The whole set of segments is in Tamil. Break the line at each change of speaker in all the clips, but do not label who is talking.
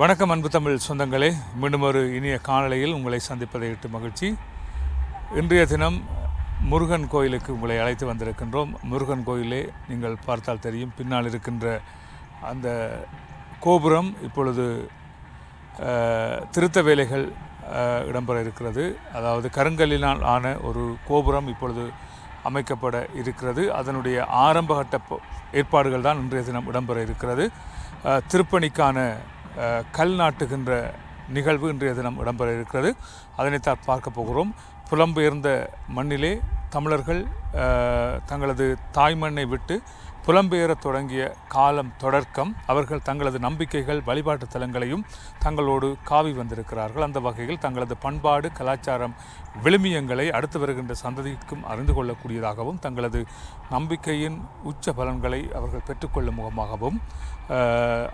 வணக்கம் அன்பு தமிழ் சொந்தங்களே. மீண்டும் ஒரு இனிய காணொளியில் உங்களை சந்திப்பதை இட்டு மகிழ்ச்சி. இன்றைய தினம் முருகன் கோயிலுக்கு உங்களை அழைத்து வந்திருக்கின்றோம். முருகன் கோயிலே நீங்கள் பார்த்தால் தெரியும் பின்னால் இருக்கின்ற அந்த கோபுரம் இப்பொழுது திருத்த வேலைகள் இடம்பெற இருக்கிறது. அதாவது கருங்கல்லினால் ஆன ஒரு கோபுரம் இப்பொழுது அமைக்கப்பட இருக்கிறது. அதனுடைய ஆரம்பகட்ட ஏற்பாடுகள் தான் இன்றைய தினம் இடம்பெற இருக்கிறது. திருப்பணிக்கான கல் நாட்டுகின்ற நிகழ்வு இன்றைய தினம் இடம்பெற இருக்கிறது. அதனைத்தான் பார்க்க போகிறோம். புலம்பெயர்ந்த மண்ணிலே தமிழர்கள் தங்களது தாய்மண்ணை விட்டு புலம்பெயரத் தொடங்கிய காலம் தொடர்க்கம் அவர்கள் தங்களது நம்பிக்கைகள் வழிபாட்டு தலங்களையும் தங்களோடு காவி வந்திருக்கிறார்கள். அந்த வகையில் தங்களது பண்பாடு கலாச்சாரம் விழுமியங்களை அடுத்து வருகின்ற சந்ததிக்கும் அறிந்து கொள்ளக்கூடியதாகவும் தங்களது நம்பிக்கையின் உச்ச பலன்களை அவர்கள் பெற்றுக்கொள்ளும் முகமாகவும்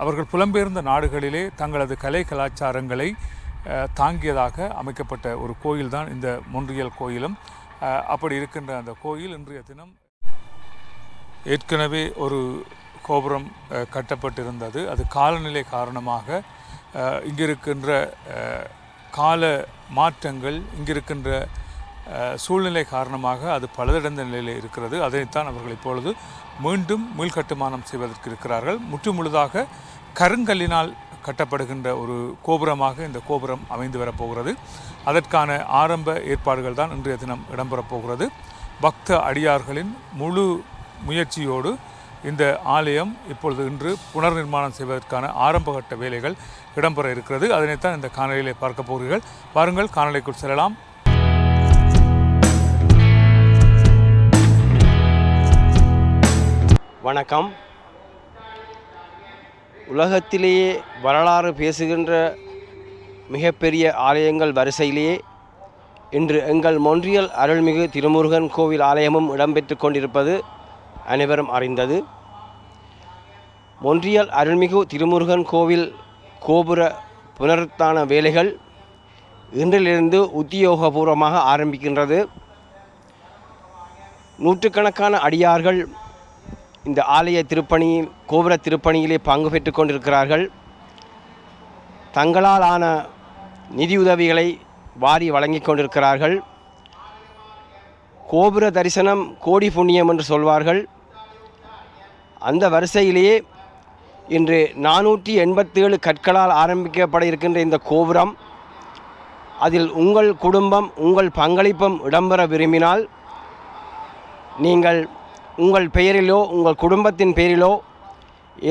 அவர்கள் புலம்பெயர்ந்த நாடுகளிலே தங்களது கலை கலாச்சாரங்களை தாங்கியதாக அமைக்கப்பட்ட ஒரு கோயில்தான் இந்த மொன்றியல் கோயிலும். அப்படி இருக்கின்ற அந்த கோயில் இன்றைய தினம் ஏற்கனவே ஒரு கோபுரம் கட்டப்பட்டிருந்தது. அது காலநிலை காரணமாக இங்கிருக்கின்ற கால மாற்றங்கள் இங்கிருக்கின்ற சூழ்நிலை காரணமாக அது பழுதடைந்த நிலையில் இருக்கிறது. அதைத்தான் அவர்கள் இப்பொழுது மீண்டும் மீள்கட்டுமானம் செய்வதற்கு இருக்கிறார்கள். முற்றுமுழுதாக கருங்கல்லினால் கட்டப்படுகின்ற ஒரு கோபுரமாக இந்த கோபுரம் அமைந்து வரப்போகிறது. அதற்கான ஆரம்ப ஏற்பாடுகள் தான் இன்றைய தினம் இடம்பெறப் போகிறது. பக்த அடியார்களின் முழு முயற்சியோடு இந்த ஆலயம் இப்பொழுது இன்று புனர் நிர்மாணம் செய்வதற்கான ஆரம்பகட்ட வேலைகள் இடம்பெற இருக்கிறது. அதனைத்தான் இந்த காணொலியிலே பார்க்க போகிறீர்கள். வாருங்கள் காணொலிக்குள் செல்லலாம்.
வணக்கம். உலகத்திலேயே வரலாறு பேசுகின்ற மிகப்பெரிய ஆலயங்கள் வரிசையிலேயே இன்று எங்கள் மொன்றியல் அருள்மிகு திருமுருகன் கோவில் ஆலயமும் இடம்பெற்று கொண்டிருப்பது அனைவரும் அறிந்தது. ஒன்றியல் அருள்மிகு திருமுருகன் கோவில் கோபுர புனருத்தான வேலைகள் இன்றிலிருந்து உத்தியோகபூர்வமாக ஆரம்பிக்கின்றது. நூற்றுக்கணக்கான அடியார்கள் இந்த ஆலய திருப்பணியில் கோபுர திருப்பணியிலே பங்கு பெற்று கொண்டிருக்கிறார்கள். தங்களால் ஆன நிதியுதவிகளை வாரி வழங்கிக் கொண்டிருக்கிறார்கள். கோபுர தரிசனம் கோடி புண்ணியம் என்று சொல்வார்கள். அந்த வரிசையிலேயே இன்று நானூற்றி எண்பத்தேழு கற்களால் ஆரம்பிக்கப்பட இருக்கின்ற இந்த கோபுரம் அதில் உங்கள் குடும்பம் உங்கள் பங்களிப்பும் இடம்பெற விரும்பினால் நீங்கள் உங்கள் பெயரிலோ உங்கள் குடும்பத்தின் பெயரிலோ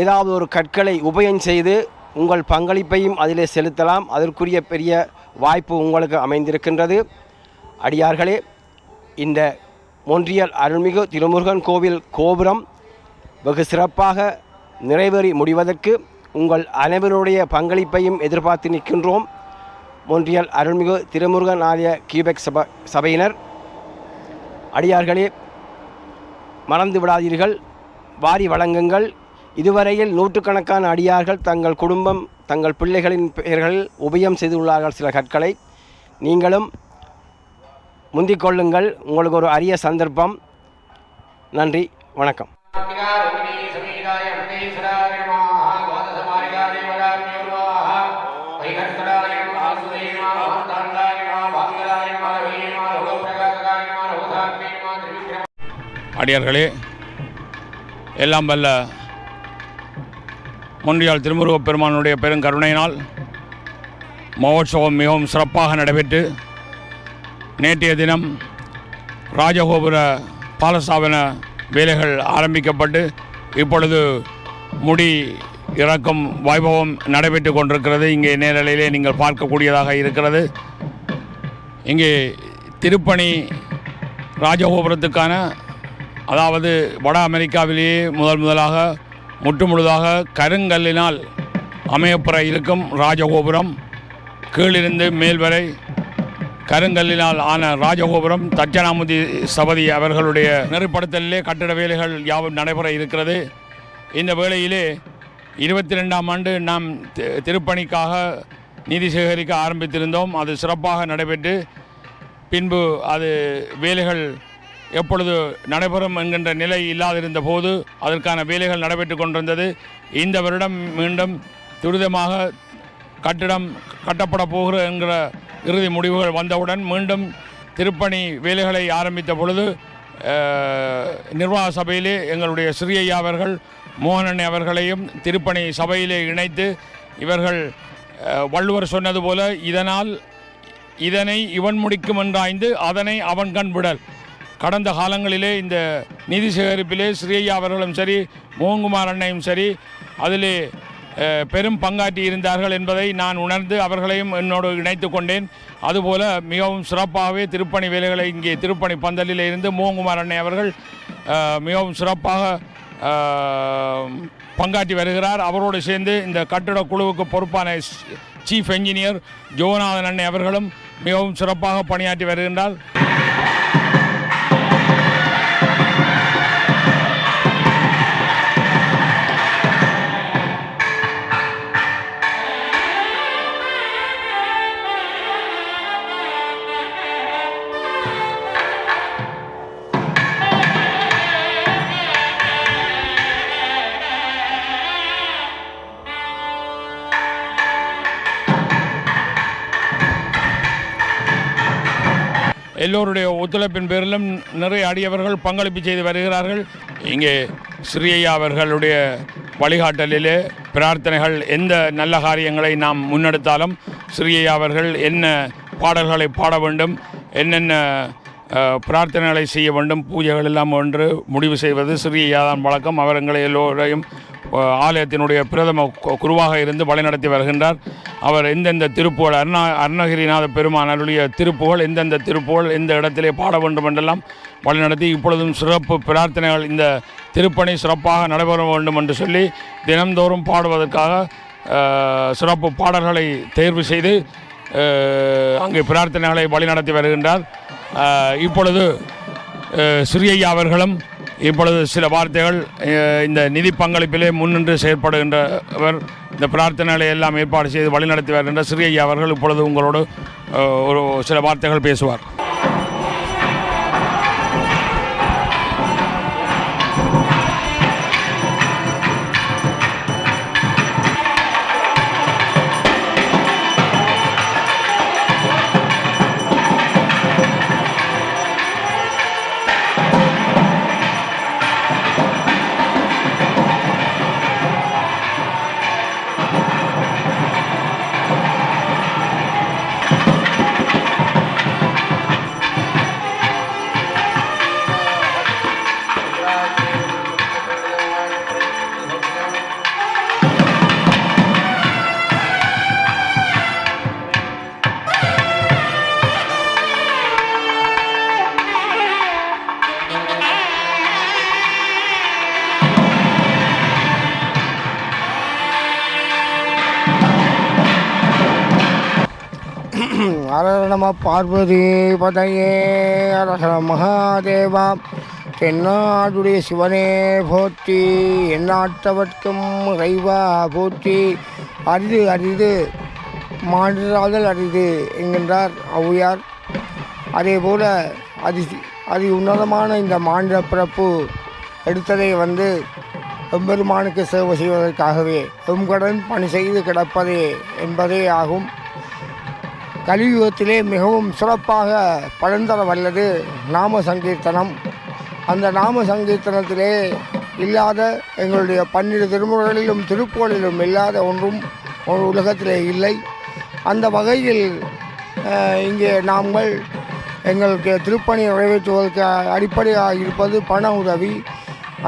ஏதாவது ஒரு கற்களை உபயம் செய்து உங்கள் பங்களிப்பையும் அதிலே செலுத்தலாம். அதற்குரிய பெரிய வாய்ப்பு உங்களுக்கு அமைந்திருக்கின்றது. அடியார்களே இந்த மொன்றியல் அருள்மிகு திருமுருகன் கோவில் கோபுரம் வெகு சிறப்பாக நிறைவேறி முடிவதற்கு உங்கள் அனைவருடைய பங்களிப்பையும் எதிர்பார்த்து நிற்கின்றோம். மொன்றியல் அருள்மிகு திருமுருகன் ஆலய கியூபெக் சப சபையினர். அடியார்களே மறந்து விடாதீர்கள். வாரி வழங்குங்கள். இதுவரையில் நூற்றுக்கணக்கான அடியார்கள் தங்கள் குடும்பம் தங்கள் பிள்ளைகளின் பெயர்களில் உபயம் செய்துள்ளார்கள் சில கற்களை. நீங்களும் முந்திக் கொள்ளுங்கள் உங்களுக்கு ஒரு அரிய சந்தர்ப்பம். நன்றி வணக்கம்.
அடியார்களே எல்லாம் வல்ல முன்றியால் திருமுருகப் பெருமானுடைய பெருங்கருணையினால் மகோற்சவம் மிகவும் சிறப்பாக நடைபெற்று நேற்றைய தினம் ராஜகோபுர பாலஸ்தாபன வேலைகள் ஆரம்பிக்கப்பட்டு இப்பொழுது முடி இறக்கும் வைபவம் நடைபெற்று கொண்டிருக்கிறது. இங்கே நேரலையிலே நீங்கள் பார்க்கக்கூடியதாக இருக்கிறது. இங்கே திருப்பணி ராஜகோபுரத்துக்கான அதாவது வட அமெரிக்காவிலேயே முதல் முதலாக முற்றுமுழுதாக கருங்கல்லினால் அமையப்பெற இருக்கும் ராஜகோபுரம் கீழிருந்து மேல் வரை கருங்கல்லினால் ஆன ராஜகோபுரம் தட்சணாமுதி சபதி அவர்களுடைய நெறிப்படுத்தலிலே கட்டிட வேலைகள் யாவும் நடைபெற இருக்கிறது. இந்த வேளையிலே இருபத்தி ரெண்டாம் ஆண்டு நாம் திருப்பணிக்காக நிதி சேகரிக்க ஆரம்பித்திருந்தோம். அது சிறப்பாக நடைபெற்று பின்பு அது வேலைகள் எப்பொழுது நடைபெறும் என்கின்ற நிலை இல்லாதிருந்த போது அதற்கான வேலைகள் நடைபெற்று கொண்டிருந்தது. இந்த வருடம் மீண்டும் துரிதமாக கட்டிடம் கட்டப்பட போகிற என்கிற இறுதி முடிவுகள் வந்தவுடன் மீண்டும் திருப்பணி வேலைகளை ஆரம்பித்த பொழுது நிர்வாக சபையிலே எங்களுடைய சிறியையா அவர்கள் மோகனன் அவர்களையும் திருப்பணி சபையிலே இணைத்து இவர்கள் வள்ளுவர் சொன்னது போல இதனால் இதனை இவன் முடிக்கும் என்றாய்ந்து அதனை அவன் கண் விடல். கடந்த காலங்களிலே இந்த நிதி சேகரிப்பிலே ஸ்ரீயா அவர்களும் சரி மோகன்குமார் அண்ணையும் சரி அதிலே பெரும் பங்காற்றி இருந்தார்கள் என்பதை நான் உணர்ந்து அவர்களையும் என்னோடு இணைத்து கொண்டேன். அதுபோல மிகவும் சிறப்பாகவே திருப்பணி வேலைகளை இங்கே திருப்பணி பந்தலில் இருந்து மோகன்குமார் அண்ணை அவர்கள் மிகவும் சிறப்பாக பங்காற்றி வருகிறார். அவரோடு சேர்ந்து இந்த கட்டிட குழுவுக்கு பொறுப்பான சீஃப் என்ஜினியர் ஜோநாதன் அண்ணை அவர்களும் மிகவும் சிறப்பாக பணியாற்றி வருகின்றார். எல்லோருடைய ஒத்துழைப்பின் பேரிலும் நிறைய அடியவர்கள் பங்களிப்பு செய்து வருகிறார்கள். இங்கே ஸ்ரீஐயா அவர்களுடைய வழிகாட்டலிலே பிரார்த்தனைகள் எந்த நல்ல காரியங்களை நாம் முன்னெடுத்தாலும் ஸ்ரீஐயா அவர்கள் என்ன பாடல்களை பாட வேண்டும் என்னென்ன பிரார்த்தனைகளை செய்ய வேண்டும் பூஜைகள் எல்லாம் ஒன்று முடிவு செய்வது ஸ்ரீஐயா தான் வழக்கம் அவர் எங்களை எல்லோரையும் ஆலயத்தினுடைய பிரதம கு- குருவாக இருந்து வழிநடத்தி வருகின்றார். அவர் எந்தெந்த திருப்புகள் அருணா அருணகிரிநாத பெருமான் அருளிய திருப்புகள் எந்தெந்த திருப்புகள் எந்த இடத்திலே பாட வேண்டும் என்றெல்லாம் வழிநடத்தி இப்பொழுதும் சிறப்பு பிரார்த்தனைகள் இந்த திருப்பணி சிறப்பாக நடைபெற வேண்டும் என்று சொல்லி தினம்தோறும் பாடுவதற்காக சிறப்பு பாடல்களை தேர்வு செய்து அங்கு அங்கே பிரார்த்தனைகளை வழிநடத்தி வருகின்றார். இப்பொழுது சிறியையா அவர்களும் இப்பொழுது சில வார்த்தைகள் இந்த நிதி பங்களிப்பிலே முன்னின்று செயற்படுகின்றவர் இந்த பிரார்த்தனைகளை எல்லாம் ஏற்பாடு செய்து வழிநடத்தி வருகின்ற ஸ்ரீஐயா அவர்கள் இப்பொழுது உங்களோடு ஒரு சில வார்த்தைகள் பேசுவார்.
நம பார்வதி மகாதேவா. தென்னாடுடைய சிவனே போற்றி எந்நாட்டவர்க்கும் இறைவா போற்றி. அரிது அரிது மாண்டாதல் அரிது என்கின்றார் ஔவையார். அதே போல அதி அதி உன்னதமான இந்த மாநில பிறப்பு எடுத்ததை வந்து எம்பெருமானுக்கு சேவை செய்வதற்காகவே எம்கடன் பணி செய்து கிடப்பதே என்பதே ஆகும். கலியுகத்திலே மிகவும் சிறப்பாக பழந்தர வல்லது நாம சங்கீர்த்தனம். அந்த நாம சங்கீர்த்தனத்திலே இல்லாத எங்களுடைய பன்னிரு திருமுறைகளிலும் திருப்புகளிலும் இல்லாத ஒன்றும் ஒரு உலகத்திலே இல்லை. அந்த வகையில் இங்கே நாங்கள் எங்களுக்கு திருப்பணி நிறைவேற்றுவதற்கு அடிப்படையாக இருப்பது பண உதவி.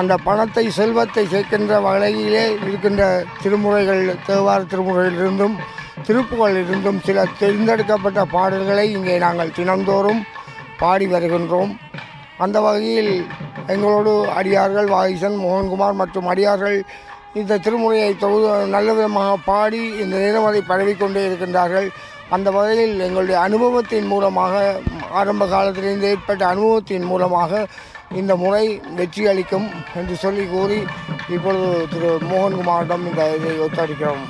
அந்த பணத்தை செல்வத்தை சேர்க்கின்ற வகையிலே இருக்கின்ற திருமுறைகள் தேவார திருமுறையிலிருந்தும் திருப்புகள் இருந்தும் சில தேர்ந்தெடுக்கப்பட்ட பாடல்களை இங்கே நாங்கள் தினந்தோறும் பாடி வருகின்றோம். அந்த வகையில் எங்களோடு அடியார்கள் வாயிசன் மோகன்குமார் மற்றும் அடியார்கள் இந்த திருமுறையை தொகுதி நல்ல விதமாக பாடி இந்த நேரம் அதை பரவிக்கொண்டே இருக்கின்றார்கள். அந்த வகையில் எங்களுடைய அனுபவத்தின் மூலமாக ஆரம்ப காலத்திலிருந்து ஏற்பட்ட அனுபவத்தின் மூலமாக இந்த முறை வெற்றி அளிக்கும் என்று சொல்லி கூறி இப்பொழுது திரு மோகன்குமாரிடம் இந்த இதை ஒத்தரிக்கிறோம்.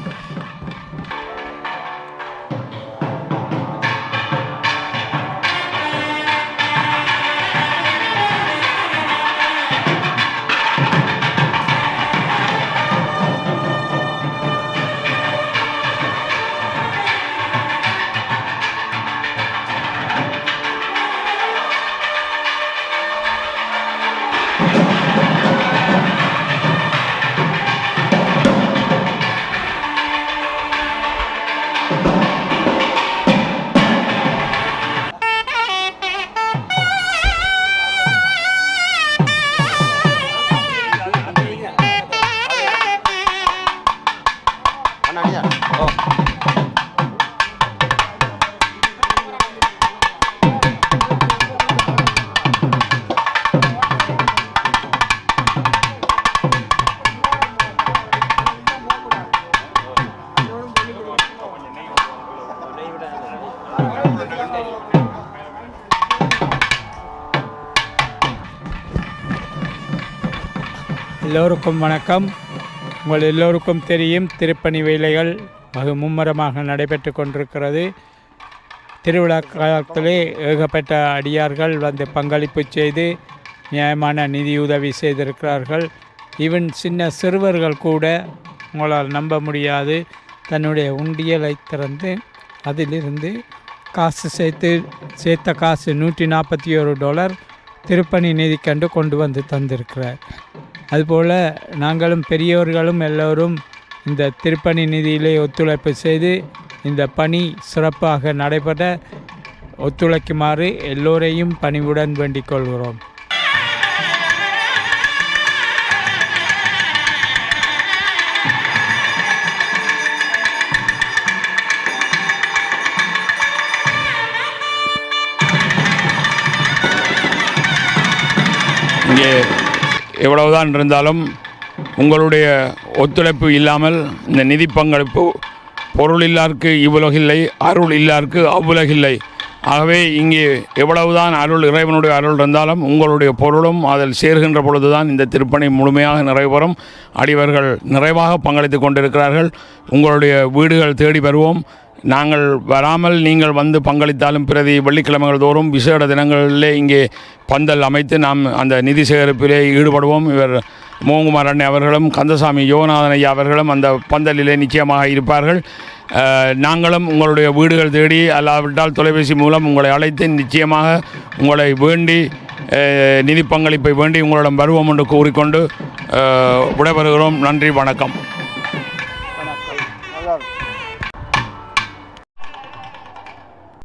எல்லோருக்கும் வணக்கம். உங்கள் எல்லோருக்கும் தெரியும் திருப்பணி வேலைகள் வெகு மும்முரமாக நடைபெற்று கொண்டிருக்கிறது. திருவிழா காலத்திலே ஏகப்பட்ட அடியார்கள் வந்து பங்களிப்பு செய்து நியாயமான நிதியுதவி செய்திருக்கிறார்கள். ஈவன் சின்ன சிறுவர்கள் கூட உங்களால் நம்ப முடியாது. தன்னுடைய உண்டியலை திறந்து அதிலிருந்து காசு சேர்த்து சேர்த்த காசு நூற்றி நாற்பத்தி ஒரு டாலர் திருப்பணி நிதி கண்டு கொண்டு வந்து தந்திருக்கிறார். அதுபோல் நாங்களும் பெரியோர்களும் எல்லோரும் இந்த திருப்பணி நிதியிலே ஒத்துழைப்பு செய்து இந்த பணி சிறப்பாக நடைபெற ஒத்துழைக்குமாறு எல்லோரையும் பணிவுடன் வேண்டிக் கொள்கிறோம்.
இங்கே எவ்வளவுதான் இருந்தாலும் உங்களுடைய ஒத்துழைப்பு இல்லாமல் இந்த நிதி பங்களிப்பு பொருள் இல்லாருக்கு இவ்வுலகில்லை அருள் இல்லாருக்கு அவ்வுலகில்லை ஆகவே இங்கே எவ்வளவுதான் அருள் இறைவனுடைய அருள் இருந்தாலும் உங்களுடைய பொருளும் அதில் சேர்கின்ற பொழுதுதான் இந்த திருப்பணி முழுமையாக நிறைவரும் அடிவர்கள் நிறைவாக பங்களித்து கொண்டிருக்கிறார்கள். உங்களுடைய வீடுகள் தேடி வருவோம். நாங்கள் வராமல் நீங்கள் வந்து பங்களித்தாலும் பிரதி வெள்ளிக்கிழமைகள் தோறும் விசேட தினங்களிலே இங்கே பந்தல் அமைத்து நாம் அந்த நிதி சேகரிப்பிலே ஈடுபடுவோம். இவர் மோகுமார் அண்ணன் அவர்களும் கந்தசாமி யோகநாதன் ஐயா அவர்களும் அந்த பந்தலிலே நிச்சயமாக இருப்பார்கள். நாங்களும் உங்களுடைய வீடுகள் தேடி அல்லாவிட்டால் தொலைபேசி மூலம் உங்களை அழைத்து நிச்சயமாக உங்களை வேண்டி நிதி பங்களிப்பை வேண்டி உங்களிடம் வருவோம் என்று கூறிக்கொண்டு விடைபெறுகிறோம். நன்றி வணக்கம்.